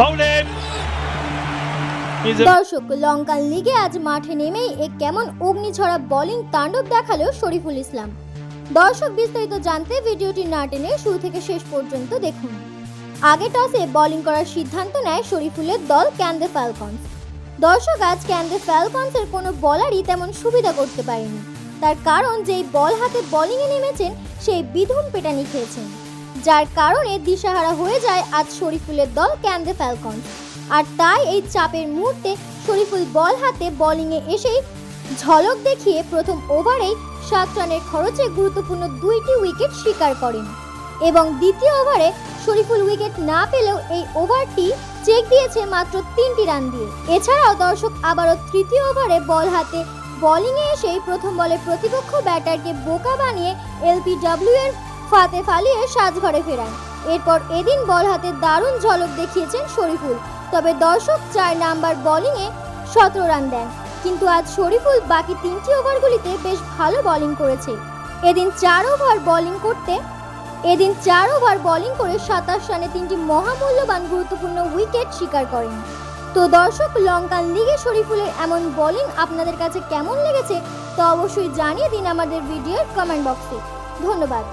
Bowling. দর্শক, লঙ্কান লিগে আজ মাঠে নেমেই এক কেমন অগ্নিছড়া বোলিং তাণ্ডব দেখাল শরীফুল ইসলাম। দর্শক, বিস্তারিত জানতে ভিডিওটি না টেনে শুরু থেকে শেষ পর্যন্ত দেখুন। আগে টসে বোলিং করার সিদ্ধান্ত নেয় শরীফুলের দল ক্যান্দে ফ্যালকনস দর্শক, আজ ক্যান্দে ফ্যালকনসের কোনো বলারই তেমন সুবিধা করতে পারেনি। তার কারণ, যেই বল হাতে বোলিংয়ে নেমেছেন, সেই বিধুম পেটানি খেয়েছেন। যার কারণে দিশাহারা হয়ে যায় আজ শরীফুলের দল ক্যান্দে ফ্যালকনস। আর তাই এই চাপের মুহূর্তে শরীফুল বল হাতে বোলিংয়ে এসেই ঝলক দেখিয়ে প্রথম ওভারেই সাত রানের খরচে গুরুত্বপূর্ণ দুইটি উইকেট শিকার করেন। এবং দ্বিতীয় ওভারে শরীফুল উইকেট না পেলেও এই ওভারটি চেক দিয়েছে মাত্র তিনটি রান দিয়ে। এছাড়াও দর্শক আবারও তৃতীয় ওভারে বল হাতে বোলিংয়ে এসেই প্রথম বলে প্রতিপক্ষ ব্যাটারকে বোকা বানিয়ে এলপিডব্লিউ এর ফাতে ফালিয়ে সাজঘরে ফেরান। এরপর এদিন বল হাতে দারুণ ঝলক দেখিয়েছেন শরীফুল। তবে দর্শক চার নাম্বার বোলিংয়ে সতেরো রান দেন। কিন্তু আজ শরীফুল বাকি তিনটি ওভারগুলিতে বেশ ভালো বোলিং করেছে। এদিন চার ওভার বোলিং করতে, এদিন চার ওভার বোলিং করে সাতাশ রানে তিনটি মহামূল্যবান গুরুত্বপূর্ণ উইকেট শিকার করেন। তো দর্শক, লঙ্কান লিগে শরীফুলের এমন বোলিং আপনাদের কাছে কেমন লেগেছে তা অবশ্যই জানিয়ে দিন আমাদের ভিডিওর কমেন্ট বক্সে ধন্যবাদ।